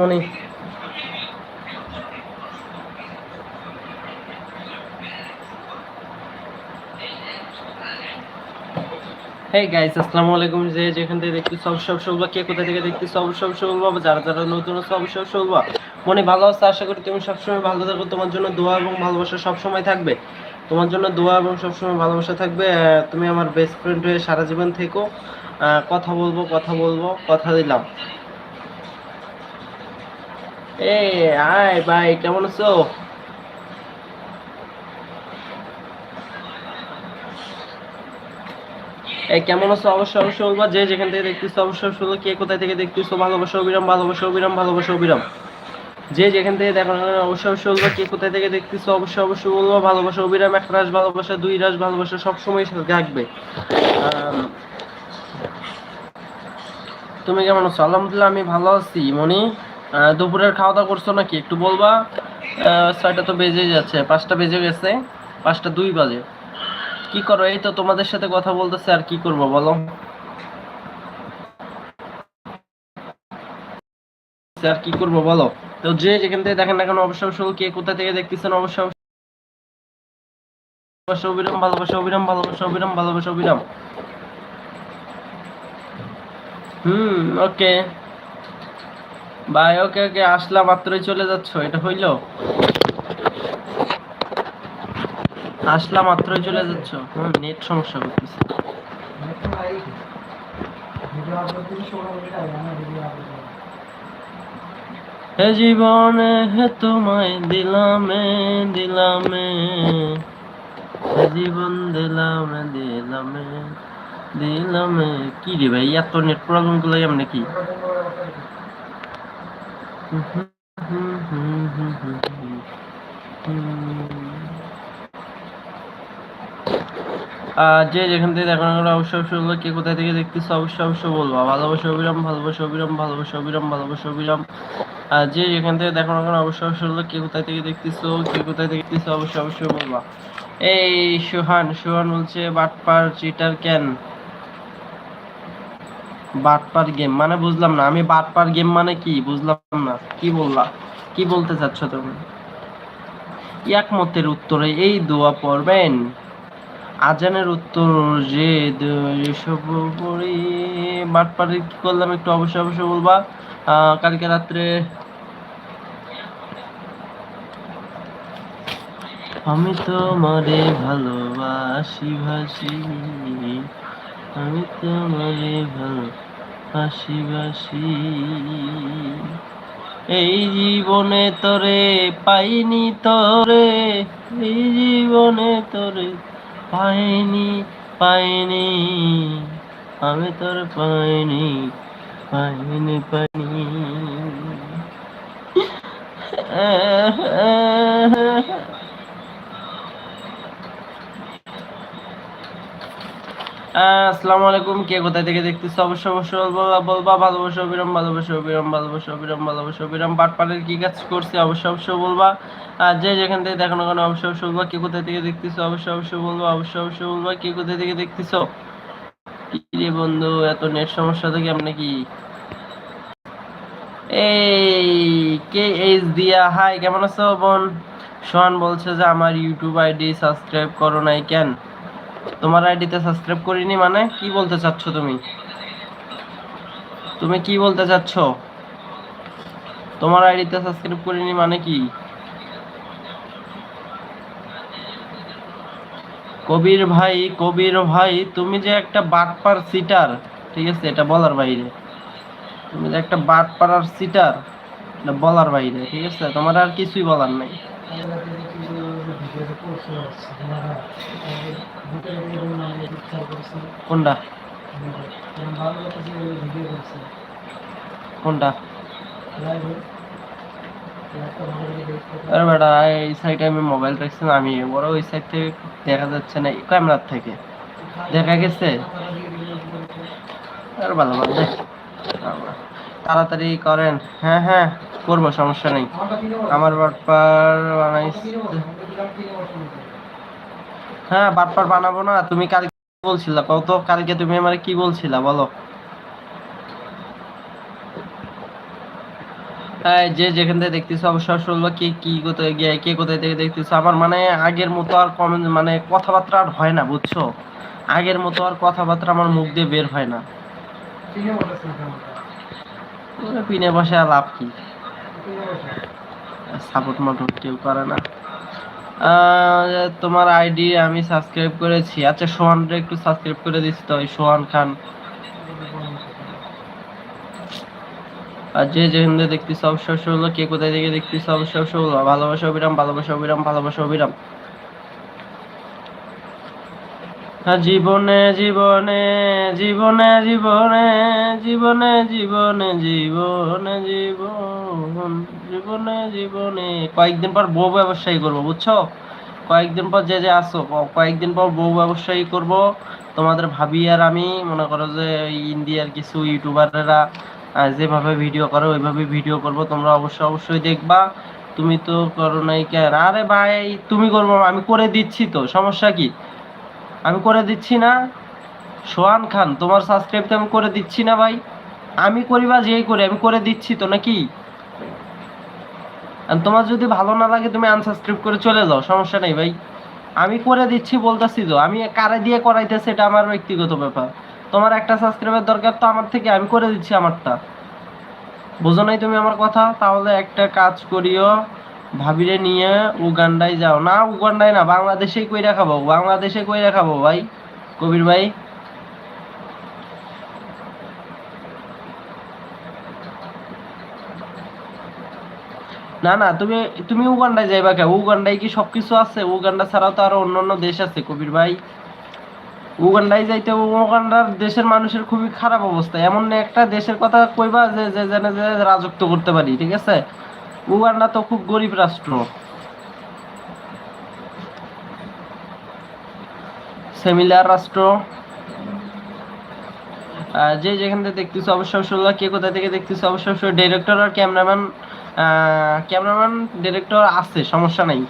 মনি hey guys আসসালামু আলাইকুম। যে যেখান থেকে দেখতে সব সব সলবা কে কোথা থেকে দেখতে সব সব সলবা যারা যারা নতুন সব সব সলবা মনে ভালো আছে, আশা করি তুমি সবসময় ভালো থাকো। তোমার জন্য দোয়া এবং ভালোবাসা সবসময় থাকবে। তোমার জন্য দোয়া এবং সবসময় ভালোবাসা থাকবে তুমি আমার বেস্ট ফ্রেন্ড হয়ে সারা জীবন থেকো। কথা বলব কথা বলব, কথা দিলাম। এই, আয় ভাই, কেমন আছো? কেমন আছো? অবশ্যই অবশ্যই বলবা, যে যেখান থেকে দেখতেছো, অবশ্যই বলবা কে কোথায় থেকে দেখতেছো? ভালোবাসা, অবিরাম ভালোবাসা অবিরাম ভালোবাসা, অবিরাম। যে যেখান থেকে দেখো না অবশ্যই অবশ্যই বলবা কে কোথায় থেকে দেখতেছো, অবশ্যই অবশ্যই বলব। ভালোবাসা অবিরাম, এক রাস ভালোবাসা, দুই রাস ভালোবাসা, সবসময় থাকবে। তুমি কেমন আছো? আলহামদুলিল্লাহ, আমি ভালো আছি। মনি দুপুরের খাওয়া দাওয়া করছ নাকি? একটু বলবা। ছয়টা তো বেজে যাচ্ছে, পাঁচটা বেজে গেছে, পাঁচটা দুই বাজে। কি করো? এই তো তোমাদের সাথে কথা বলতেছে, আর কি করব বলো? আর কি করব বলো? তো যে যেখান থেকে দেখেন না কেন অবশ্যই অবশ্যই কে কোথা থেকে দেখতেছেন অবশ্যই ভালোবাসা অবিরাম ভালোবাসা অবিরাম ভালোবাসা অবিরাম ভালোবাসা অবিরাম। হুম, ওকে। বাই ওকে ওকে আসলা মাত্রই চলে যাচ্ছ, এটা হইল? আসলা মাত্রই চলে যাচ্ছ? হুম, নেট সমস্যা করতেছে। হে জীবনে, হে তোমায় দিলামে দিলামে, হে জীবন দিলামে দিলামে দিলামে কি রে ভাই, এত নেট প্রবলেমগুলো এমনি কি? যে যেখান থেকে দেখো না কেন অবশ্যই অবশ্যই বলব, কে কোথায় থেকে দেখতেছো অবশ্যই অবশ্যই বলব। ভালোবাসা অবিরাম ভালোবাসা অবিরাম ভালোবাসা অবিরাম ভালোবাসা অবিরাম। যে যেখান থেকে দেখো না কেন অবশ্যই অবশ্যই বলব, কে কোথায় থেকে দেখতেছো কে কোথায় দেখতেছো অবশ্যই অবশ্যই বলবা। এই সুহান সুহান বলছে বাটপার চিটার কেন? বাটপার গেম মানে বুঝলাম না আমি বাটপার গেম মানে কি? বুঝলাম না কি বললা? কি বলতে চাচ্ছ তুমি? একমতের উত্তরে এই দোয়া পড়বেন। আজানের উত্তর, যে এসব পড়ি। বাটপারে কি করলাম একটু অবশ্যই অবশ্যই বলবা? কালকে রাত্রে আমি তোমারে ভালোবাসি, ভাসি। আমি তোমারে ভালোবাসি বাসি এই জীবনে তোরে পাইনি তোরে, এই জীবনে তোরে পাইনি পাইনি আমি তোর পাইনি পাইনি পাইনি। আসসালামু আলাইকুম, কে কোথায় থেকে দেখতেছ? অবশ্যই অবশ্যই বলবা বলবা ভালোবাসা, অবিরাম ভালোবাসা অবিরাম ভালোবাসা অবিরাম ভালোবাসা, অবিরাম। কি কাজ করছে? অবশ্যই অবশ্যই বলবা। আর যে যেখান থেকে দেখো কেন, অবশ্যই অবশ্যই বলবা। কে থেকে দেখতেছ? অবশ্যই অবশ্যই বলবা, অবশ্যই অবশ্যই বলবা। কে থেকে দেখতেছ? বন্ধু, এত নেট সমস্যা থেকে কি? এই কে এইচ দিয়া, হাই, কেমন আছো বোন? সোহান বলছে যে, আমার ইউটিউব আইডি সাবস্ক্রাইব করো নাই কেন? তোমার আইডিতে সাবস্ক্রাইব করিনি মানে কি বলতে চাচ্ছ তুমি? তুমি কি বলতে চাচ্ছ? তোমার আইডিতে সাবস্ক্রাইব করিনি মানে কি? কবির ভাই কবির ভাই, তুমি যে একটা বাটপার সিটার ঠিক আছে? এটা বলার বাইরে। তুমি যে একটা বাটপার আর সিটার এটা বলার বাইরে, ঠিক আছে? তোমার আর কিছুই বলার নাই। কোনটা? কোনটা? বেটা, এই সাইডে আমি মোবাইল রাখছি না, আমি ওই সাইড থেকে দেখা যাচ্ছে না ক্যামেরার থেকে। দেখা গেছে? আর ভালো ভালো, দেখ। তাড়াতাড়ি করেন। হ্যাঁ হ্যাঁ করব, সমস্যা নেই। আমার বাটপার বানাইছে। হ্যাঁ বাটপার বানাবো না, তুমি কালকে বলছিলা কত কালকে তুমি আমার কি বলছিলা, বলো। হ্যাঁ যে যেখান থেকে দেখতেছো অবশ্যই অবশ্যই কে, কি কোথায় গিয়ে, কে কোথায় থেকে দেখতেছো, আমার মানে আগের মতো আর কমেন্ট মানে কথাবার্তা আর হয় না, বুঝছ? আগের মতো আর কথাবার্তা আমার মুখ দিয়ে বের হয় না। পিনে বসে আর লাভ কি? সাপোর্ট মাপোর্ট কেউ করে না। তোমার আইডি আমি সাবস্ক্রাইব করেছি। আচ্ছা সোহানটা একটু সাবস্ক্রাইব করে দিস তো সোহান খান। আর যে যেখান থেকে দেখতেছ, অবশ্যই হলো কে কোথায় থেকে দেখতেছ, অবশ্যই হলো ভালোবাসা, অবিরাম ভালোবাসা অবিরাম ভালোবাসা, অবিরাম আর জীবনে জীবনে জীবনে জীবনে জীবনে জীবনে জীবনে, জীবন, জীবনে জীবনে। কয়েকদিন পর বউ ব্যবসায়ী করব, বুঝছ? কয়েকদিন পর যে যে আসো কয়েকদিন পর বউ ব্যবসায়ী করব। তোমাদের ভাবি আর আমি, মনে করো যে ইন্ডিয়ার কিছু ইউটিউবাররা যেভাবে ভিডিও করে, ওইভাবে ভিডিও করব। তোমরা অবশ্যই অবশ্যই দেখবা। তুমি তো করো নাই কেন? আরে ভাই, তুমি করব, আমি করে দিচ্ছি তো, সমস্যা কি? আমি করে দিচ্ছি না। সোহান খান, তোমার সাবস্ক্রাইব তো আমি করে দিচ্ছি না ভাই। আমি করি বা যেই করি, আমি করে দিচ্ছি তো নাকি? তোমার যদি ভালো না লাগে, তুমি আনসাবস্ক্রাইব করে চলে যাও, সমস্যা নেই ভাই। আমি করে দিচ্ছি, বলতেছি তো। আমি কারে দিয়ে করাইতেছি, এটা আমার ব্যক্তিগত ব্যাপার। তোমার একটা সাবস্ক্রাইবের দরকার তো আমার থেকে, আমি করে দিচ্ছি আমারটা। বোঝো নাই তুমি আমার কথা? তাহলে একটা কাজ করিও। ভাবিরে নিয়ে উগান্ডায় যাও। না, উগান্ডায় না বাংলাদেশেই কই রাখাবো বাংলাদেশে কই রাখাবো ভাই। কবির ভাই। না না, তুমি তুমি উগান্ডায় যাইবা কে? উগান্ডায় কি সবকিছু আছে? উগান্ডা ছাড়াও তো আরও অন্যান্য দেশ আছে, কবির ভাই। উগান্ডায় যাইতে উগান্ডার দেশের মানুষের খুবই খারাপ অবস্থা। এমন একটা দেশের কথা কইবা যে যে রাজত্ব করতে পারি, ঠিক আছে? উগান্ডা তো খুব গরিব রাষ্ট্র। সেমিলার রাষ্ট্র। যে যেখান থেকে দেখতেছো অবশ্যই অবশ্যই কে কোথা থেকে দেখতেছো অবশ্যই অবশ্যই ডিরেক্টর আর ক্যামেরাম্যান ক্যামেরাম্যান ডিরেক্টর আছে, সমস্যা নাই।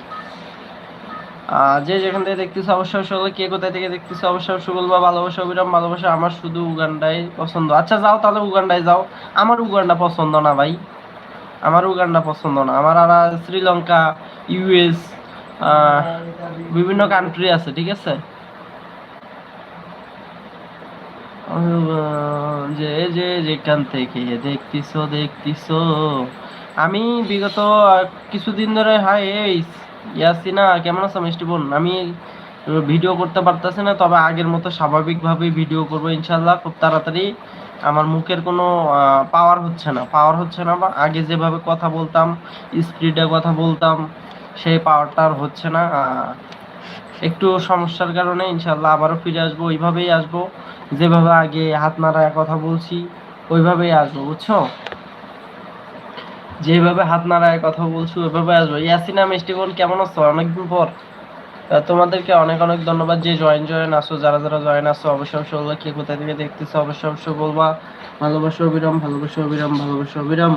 যে যেখান থেকে দেখতেছো অবশ্যই অবশ্যই কে কোথা থেকে দেখতেছো অবশ্যই অবশ্যই বলবা ভালোবাসা অবিরাম ভালোবাসা, আমার শুধু উগান্ডায় পছন্দ। আচ্ছা যাও তাহলে উগান্ডায় যাও। আমার উগান্ডা পছন্দ না ভাই। আমার উগান্ডা পছন্দ না। আমার আর শ্রীলঙ্কা ইউএস বিভিন্ন কান্ট্রি আছে, ঠিক আছে? যে যে, যেখান থেকে দেখতিছো দেখতিছো। আমি বিগত কিছুদিন ধরে, হাই, এই ইয়াসিনা, কেমন আছো মিষ্টি বোন? আমি ভিডিও করতে পারতেছি না, তবে আগের মতো স্বাভাবিকভাবে ভিডিও করব ইনশাল্লাহ খুব তাড়াতাড়ি। আমার মুখের কোনো পাওয়ার হচ্ছে না। পাওয়ার হচ্ছে না বা আগে যেভাবে কথা বলতাম স্পিডে কথা বলতাম, সেই পাওয়ারটা আর হচ্ছে না। একটু সমস্যার কারণে ইনশাল্লাহ আবারও ফিরে আসব। ওইভাবেই আসব, যেভাবে আগে হাত নাড়ায় কথা বলছি, ওইভাবেই আসব, বুঝছ? যেভাবে হাত নাড়ায় কথা বলছি, ওইভাবে আসব। ইয়াসিনা, মিষ্টি বোন, কেমন আছো? অনেকদিন পর। তোমাদেরকে অনেক অনেক ধন্যবাদ যে জয়েন জয়েন আসো যারা যারা জয়েন আসো অবশ্যই অবশ্যই বলবা কে কোথা থেকে দেখতেছো, অবশ্যই অবশ্যই বলবা। ভালোবাসা, অবিরাম ভালোবাসা অবিরাম ভালোবাসা, অবিরাম।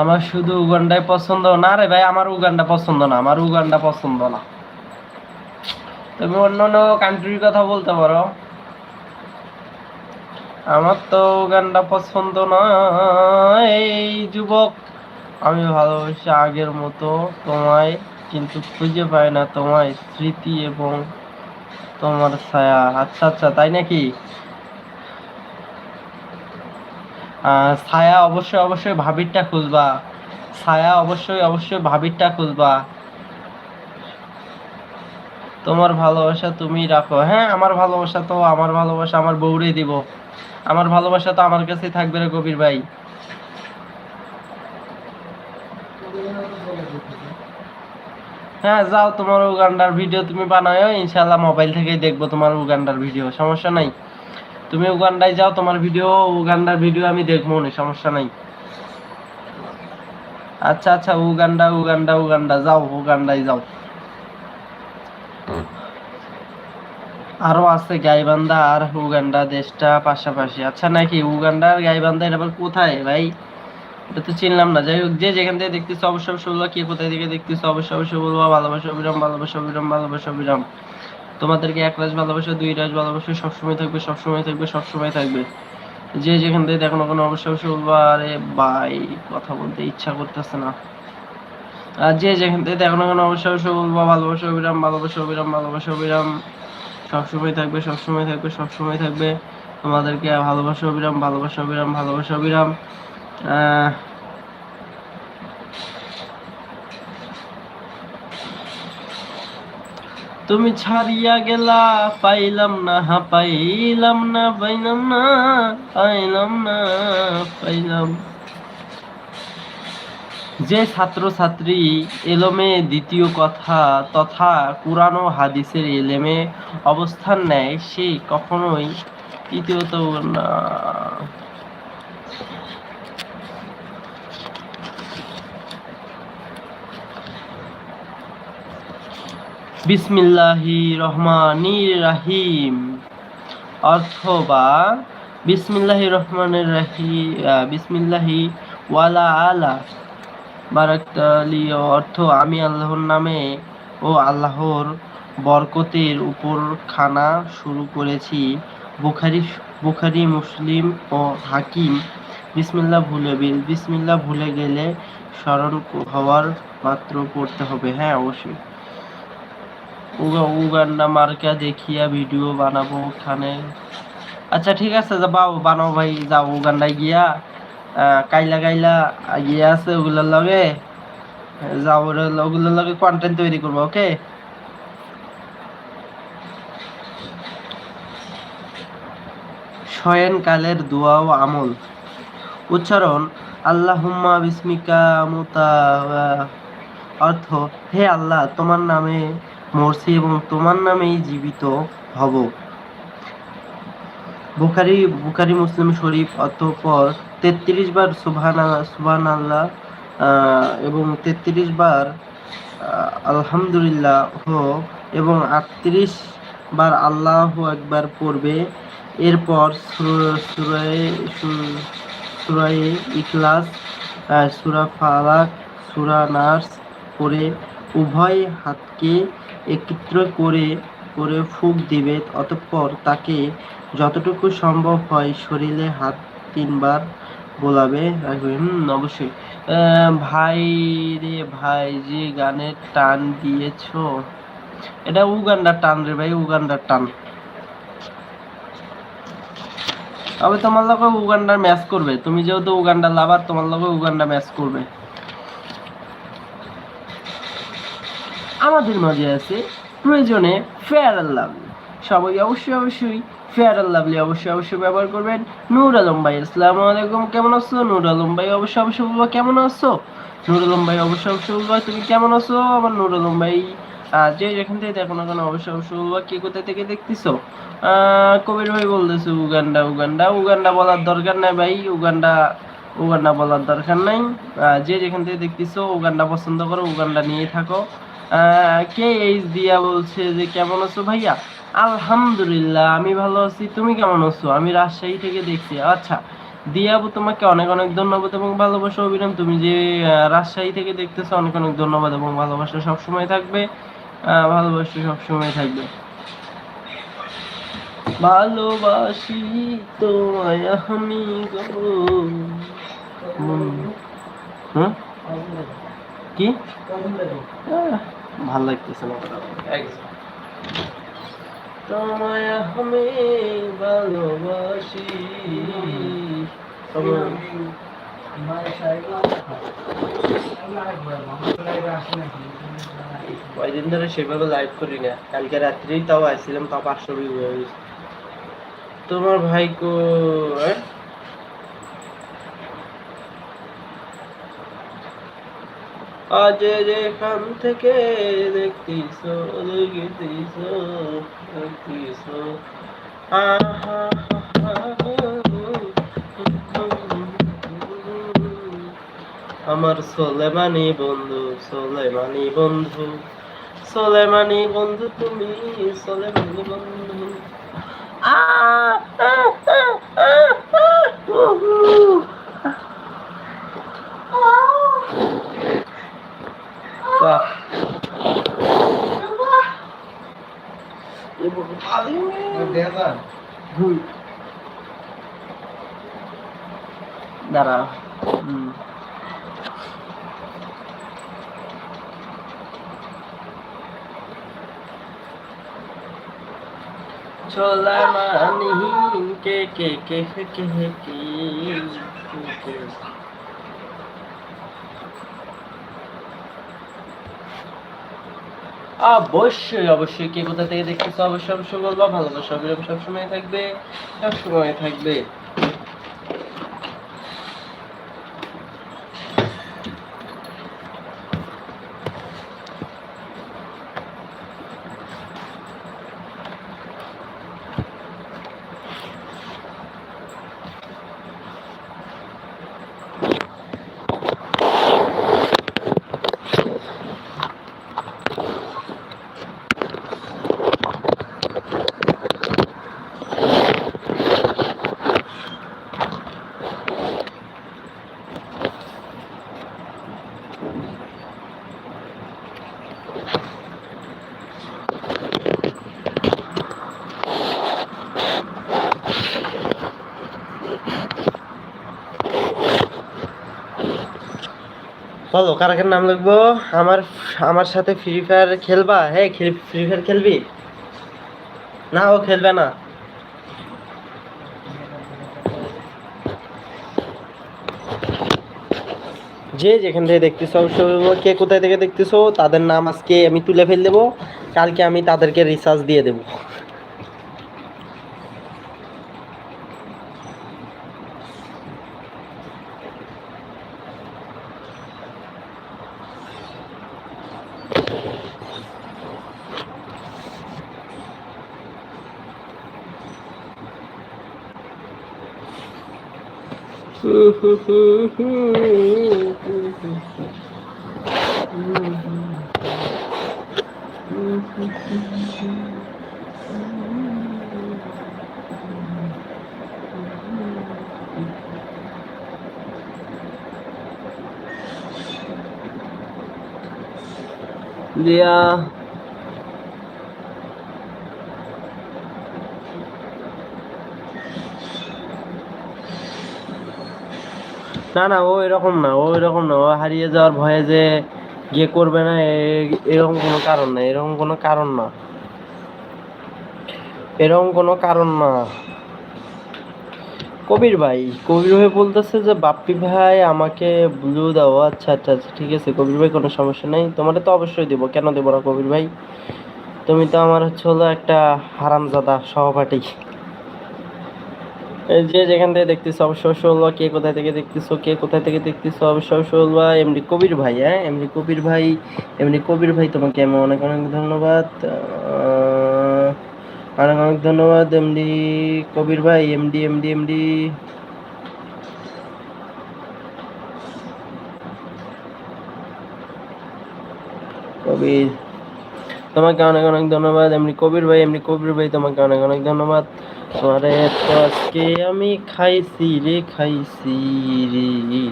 আমার শুধু উগান্ডাই পছন্দ না রে ভাই, আমার উগান্ডা পছন্দ না, আমার উগান্ডা পছন্দ না। তুমি অন্য অন্য কান্ট্রির কথা বলতে পারো। আমার তো গানটা পছন্দ না এই যুবক, আমি ভালোবাসি আগের মতো তোমায়, কিন্তু খুঁজে পাই না তোমায় স্মৃতি এবং তোমার ছায়া। আচ্ছা আচ্ছা তাই নাকি? ছায়া অবশ্যই অবশ্যই ভাবিরটা খুঁজবা। ছায়া অবশ্যই অবশ্যই ভাবিরটা খুঁজবা। তোমার ভালোবাসা তুমি রাখো। হ্যাঁ আমার ভালোবাসা তো আমার ভালোবাসা আমার বউরে দিব। আমার ভালোবাসা তো আমার কাছেই থাকবে রে কবির ভাই। হ্যাঁ যাও তোমার উগান্ডার ভিডিও তুমি বানাও ইনশাল্লাহ মোবাইল থেকেই দেখব তোমার উগান্ডার ভিডিও, সমস্যা নাই। তুমি উগান্ডায় যাও, তোমার ভিডিও, উগান্ডার ভিডিও আমি দেখব না সমস্যা নাই। আচ্ছা আচ্ছা উগান্ডা উগান্ডা উগান্ডা, যাও, উগান্ডায় যাও। আরও আছে গাইবান্ধা আর উগান্ডা দেশটা পাশাপাশি। আচ্ছা নাকি উগান্ডা আর গাইবান্ধা এটা আবার কোথায় ভাই? এটা তো চিনলাম না। যাই হোক, যে যেখান থেকে দেখতেছো অবশ্যই অবশ্যই বলবা, কে কোথায় থেকে দেখতেছো অবশ্যই অবশ্যই বলবা। ভালোবাসা, অবিরাম ভালোবাসা অবিরাম ভালোবাসা, অবিরাম। তোমাদেরকে এক রাজ ভালোবাসা, দুই রাজ ভালোবাসা, সবসময় থাকবে সবসময় থাকবে সবসময় থাকবে। যে যেখান থেকে দেখো না কোনো, অবশ্যই অবশ্যই বলবা, আরে ভাই, কথা বলতে ইচ্ছা করতেছে না। যে যেখান থেকে দেখো না কোনো, অবশ্যই অবশ্যই বলবা, ভালোবাসা, অবিরাম ভালোবাসা অবিরাম ভালোবাসা, অবিরাম। সবসময় থাকবে সবসময় থাকবে সবসময় থাকবে। তোমাদেরকে ভালোবাসা, অবিরাম ভালোবাসা অবিরাম ভালোবাসা, অবিরাম। তুমি ছাড়িয়া গেলা, পাইলাম না হা পাইলাম না পাইলাম না পাইলাম না, পাইলাম। যে ছাত্র ছাত্রী এলমে দ্বিতীয় কথা তথা কুরআন ও হাদিসের এলেমে অবস্থান নেয়, সে কখনোই তৃতীয়ত না। বিসমিল্লাহি রহমানি রাহিম অথবা বিসমিল্লাহি রহমানের রাহি বিসমিল্লাহি ওয়ালা আলা। অর্থ আমি আল্লাহর নামে ও আল্লাহর বরকতের উপর খানা শুরু করেছি। বুখারি বুখারি, মুসলিম ও হাকিম। বিসমিল্লা ভুলে বি- বিসমিল্লাহ ভুলে গেলে স্মরণ হওয়ার মাত্র পড়তে হবে। হ্যাঁ অবশ্যই। উগা- উগান্ডা মার্কা দেখিয়া ভিডিও বানাবো ওখানে। আচ্ছা ঠিক আছে, যাও, বানাও ভাই, যাও উগান্ডায় গিয়া কাইলা কাইলা ইয়ে আছে ওগুলোর লগে যাও ওরা- ওগুলোর লগে কন্টেন্ট তৈরি করব ওকে শয়নকালের দোয়া ও আমল। উচ্চারণ, আল্লাহুম্মা বিসমিকা মুতা অর্থ, হে আল্লাহ, তোমার নামে মরছি এবং তোমার নামেই জীবিত হব। বুখারি বুখারি মুসলিম শরীফ, অতঃপর তেত্রিশ বার সুবহান সুবহান আল্লাহ এবং তেত্রিশ বার আলহামদুলিল্লাহ এবং আটত্রিশ বার আল্লাহ একবার পড়বে। এরপর সুরায় ইখলাস সূরা ফালাক সূরা নাস করে উভয় হাতকে একত্র করে করে ফুঁক দিবে, অতঃপর তাকে যতটুকু সম্ভব হয় শরীরে হাত তিনবার বোলাবে হুম, অবশ্যই। ভাই রে ভাই, যে গানের টান দিয়েছ। এটা উগান্ডার টান রে ভাই, উগান্ডার টান। তবে তোমার লগে উগান্ডার ম্যাচ করবে। তুমি যেহেতু উগান্ডার লাভার তোমার লগে উগান্ডা ম্যাচ করবে। আমাদের মাঝে আছে প্রয়োজনে ফেয়ার লাভলি সবাই অবশ্যই অবশ্যই ফেয়ার অ্যান্ড লাভলি অবশ্যই অবশ্যই ব্যবহার করবেন। নূর আলম ভাই, আসসালামু আলাইকুম, কেমন আছো? নূর আলম ভাই, অবশ্যই অবশ্যই বলব, কেমন আছো? নূর আলম ভাই, অবশ্যই অবশ্যই বলব, তুমি কেমন আছো? আমার নূর আলম ভাই যে যেখান থেকে দেখো না কেন, অবশ্যই অবশ্যই বলব, কে কোথা থেকে দেখতেছো? কবির ভাই বলতেছে, উগান্ডা উগান্ডা উগান্ডা বলার দরকার নাই ভাই, উগান্ডা উগান্ডা বলার দরকার নাই। যে যেখান থেকে দেখতেছো, উগান্ডা পছন্দ করো, উগান্ডা নিয়ে থাকো। কে এইচ দিয়া বলছে যে, কেমন আছো ভাইয়া? আলহামদুলিল্লাহ আমি ভালো আছি। তুমি কেমন আছো? আমি রাজশাহী থেকে দেখছি। আচ্ছা দিয়াবু তোমাকে অনেক অনেক ধন্যবাদ এবং ভালোবাসা অবিরাম তুমি যে রাজশাহী থেকে দেখতেছো অনেক অনেক ধন্যবাদ এবং ভালোবাসা সবসময় থাকবে। ভালোবাসা সবসময় থাকবে। ভালোবাসি তোমায় আমি গো? কি? ভালো লাগতেছে না। তোমায় আমি ভালোবাসি। কয়দিন ধরে সেভাবে লাইভ করি না। কালকে রাত্রেই তাও আসছিলাম তাও পাঁচশো ভিউ তোমার ভাইকো হ্যাঁ? আজ যেখান থেকে দেখতিস দেখতিস দেখতিস আহা আমার সোলেমানি বন্ধু সোলেমানি বন্ধু সোলেমানি বন্ধু তুমি সোলেমানি বন্ধু আ, আ, আ, আ, করব দাঁড়া হুম ছোলা মানহীন কে কে কে কে কে কে কে অবশ্যই অবশ্যই। কে কোথা থেকে দেখতেছো, অবশ্যই অবশ্যই বলবা, ভালোবাসা অবিরাম সবসময় থাকবে সবসময় থাকবে। বলো, কার কার নাম লিখব? আমার আমার সাথে ফ্রি ফায়ার খেলবা? হ্যাঁ ফ্রি ফায়ার খেলবি? না, ও খেলবে না। যে যেখান থেকে দেখতেছো, কে কোথায় থেকে দেখতেছো, তাদের নাম আজকে আমি তুলে ফেল দেবো। কালকে আমি তাদেরকে রিসার্চ দিয়ে দেবো। Mm-hmm. দিয়া না না, ও এরকম না, ও এরকম না, ও হারিয়ে যাওয়ার ভয়ে যে গিয়ে করবে না এরকম কোনো কারণ না, এরকম কোনো কারণ না। এরকম কোনো কারণ না। কবির ভাই কবির ভাই বলতেছে যে, বাপ্পি ভাই, আমাকে ব্লু দাও। আচ্ছা আচ্ছা আচ্ছা ঠিক আছে, কবির ভাই, কোনো সমস্যা নেই। তোমারে তো অবশ্যই দেবো, কেন দেবো না কবির ভাই? তুমি তো আমার হচ্ছে হলো একটা হারামজাদা সহপাঠী। যে যেখান থেকে দেখতেছো অবশ্যই বলবা কে কোথায় থেকে দেখতেছো, কে কোথায় থেকে দেখতেছো অবশ্যই বলবা এমনি কবির ভাই হ্যাঁ? এমনি কবির ভাই এমনি কবির ভাই, তোমাকে আমি অনেক অনেক ধন্যবাদ। অনেক অনেক ধন্যবাদ এমডি কবির ভাই এমডি এমডি এমডি কবির, তোমাকে অনেক অনেক ধন্যবাদ এমনি কবির ভাই এমনি কবির ভাই, তোমাকে অনেক অনেক ধন্যবাদ। তোমারে তো আজকে আমি খাইছি রে খাইছি রে।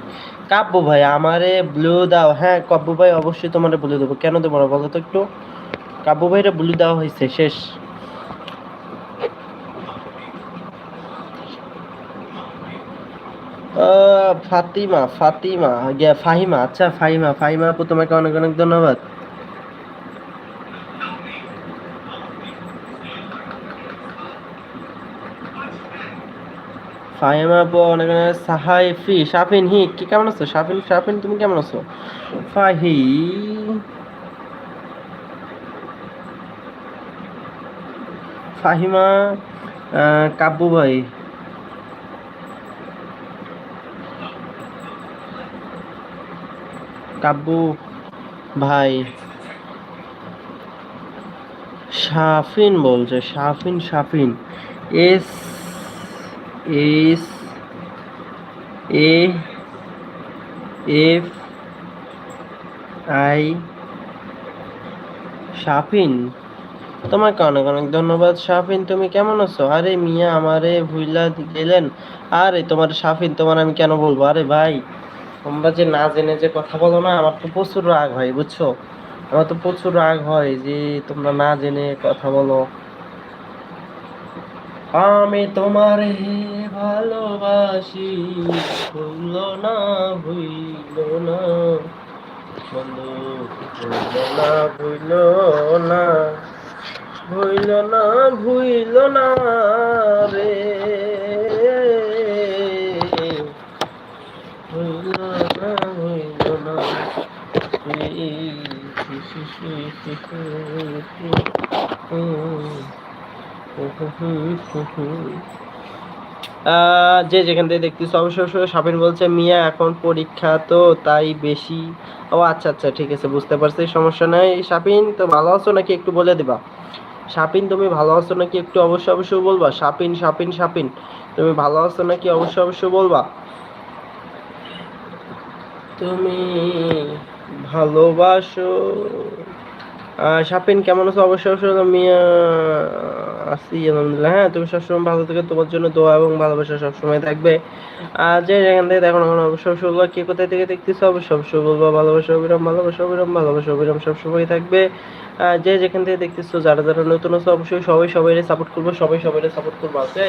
কাব্য ভাই, আমারে ব্লু দাও। হ্যাঁ কাব্য ভাই, অবশ্যই তোমারে ব্লু দেবো। কেন দেবো না বলো তো একটু? কাব্য ভাইরে ব্লু দেওয়া হয়েছে, শেষ আহ, ফাতিমা ফাতিমা ফাহিমা আচ্ছা ফাহিমা ফাহিমা আপু তোমাকে অনেক অনেক ধন্যবাদ। ফাহিমা আপু অনেক অনেক সাহাইফি। শাফিন, হি, কি কেমন আছো? শাফিন শাফিন, তুমি কেমন আছো? ফাহি। ফাহিমা কাব্বু ভাই। কাব্বু ভাই শাফিন বলছে, Shafin Shafin. S S, A, F, I, Shafin. তোমাকে অনেক অনেক ধন্যবাদ, শাফিন, তুমি কেমন আছো? আরে মিয়া আমারে ভুইলা গেলেন। আরে তোমার শাফিন, তোমার আমি কেন বলব? আরে ভাই তোমরা যে না জেনে যে কথা বলো না, আমার তো প্রচুর রাগ হয়, বুঝছ? আমার তো প্রচুর রাগ হয় যে তোমরা না জেনে কথা বলো। আমি তোমারে ভালোবাসি ভুল না ভুইল না। বন্ধু ভুইল না ভুইল না। ভুইল না ভুইল না রে ভুইল না ভুইল না আহ, যে যেখান থেকে দেখতেছো অবশ্যই সাবিন বলছে, মিয়া, এখন পরীক্ষা তো তাই বেশি। ও আচ্ছা আচ্ছা ঠিক আছে, বুঝতে পারছি, সমস্যা নাই। সাপিন তো ভালো আছো নাকি একটু বলে দিবা? সাপিন তুমি ভালো আছো নাকি একটু অবশ্যই অবশ্যই বলবা? সাপিন সাপিন সাপিন তুমি ভালো আছো নাকি অবশ্যই অবশ্যই বলবা? তুমি ভালোবাসো। সাপিন কেমন আছো? অবশ্যই অবশ্যই, আমি আছি, আলহামদুলিল্লাহ। হ্যাঁ তুমি সবসময় ভালো থেকে তোমার জন্য দোয়া এবং ভালোবাসা সবসময় থাকবে। আর যে যেখান থেকে দেখো কেন, অবশ্যই অবশ্যই বলবা, কে কোথায় থেকে দেখতেছো? অবশ্যই অবশ্যই বলবা, ভালোবাসা, অবিরাম ভালোবাসা অবিরাম ভালোবাসা, অবিরাম সবসময় থাকবে। যে যেখান থেকে দেখতেছো, যারা যারা নতুন আছো, অবশ্যই সবাই সবাই সাপোর্ট করব, সবাই সবাই সাপোর্ট করব আছে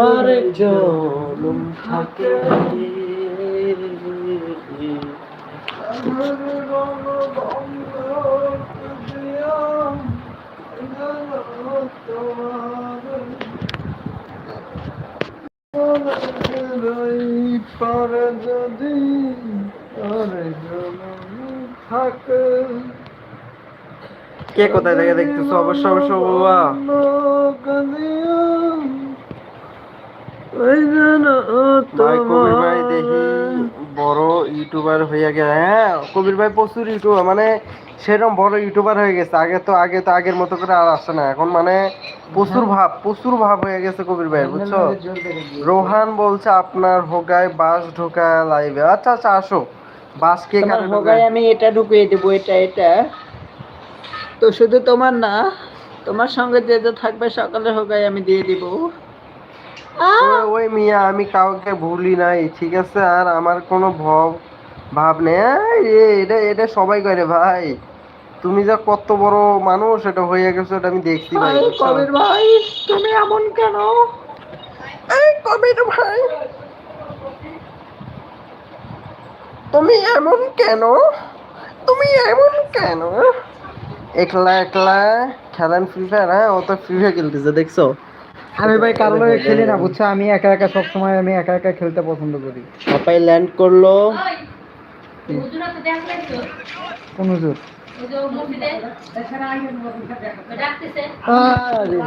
আরেক জনম থাকে। যদি থাকে কে কোথায় থেকে দেখতেছো? অবশ্যই অবশ্যই বলবা ভাই কবির ভাই দেখি বড় ইউটিউবার হয়ে গেছে। হ্যাঁ কবির ভাই প্রচুর ইউটিউবার মানে সেরকম বড় ইউটিউবার হয়ে গেছে। আগে তো আগে তো আগের মতো করে আর আসে না। এখন মানে প্রচুর ভাব প্রচুর ভাব হয়ে গেছে কবির ভাই বুঝছ? রোহান বলছে আপনার হোগায় বাস ঢোকা লাইভে আচ্ছা আচ্ছা আসো। বাস কে কারে ঢোকায়? আমি এটা ঢুকিয়ে দেবো এটা এটা। তো শুধু তোমার না তোমার সঙ্গে যে যে থাকবে সকালে হোগায় আমি দিয়ে দিব। ওই- মিয়া আমি কাউকে ভুলি নাই ঠিক আছে? আর আমার কোনো ভব ভাব নেই। এটা এটা সবাই করে ভাই। তুমি যা কত বড় মানুষ এটা হয়ে গেছো এটা আমি দেখছি ভাই কবির ভাই তুমি এমন কেন? এই কবির ভাই তুমি এমন কেন? তুমি এমন কেন? একলা একলা খেলেন ফ্রি ফায়ার হ্যাঁ ও তো ফ্রি ফায়ার খেলতেছে দেখছ? আমি ভাই কারও লগে খেলি না বুঝছ আমি একা একা সব সময় আমি একা একা খেলতে পছন্দ করি সবাই ল্যান্ড করল কোন হুজুর আরে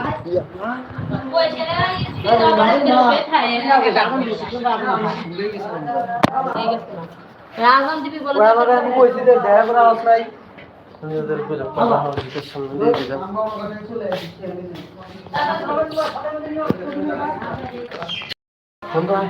রাজন দিবি বলে আমি কইছি দেখা করা আওয়াজ নাই আমি ওদেরগুলো কথা হল গেটের সামনে দিয়ে দিলাম বন্ধ হয়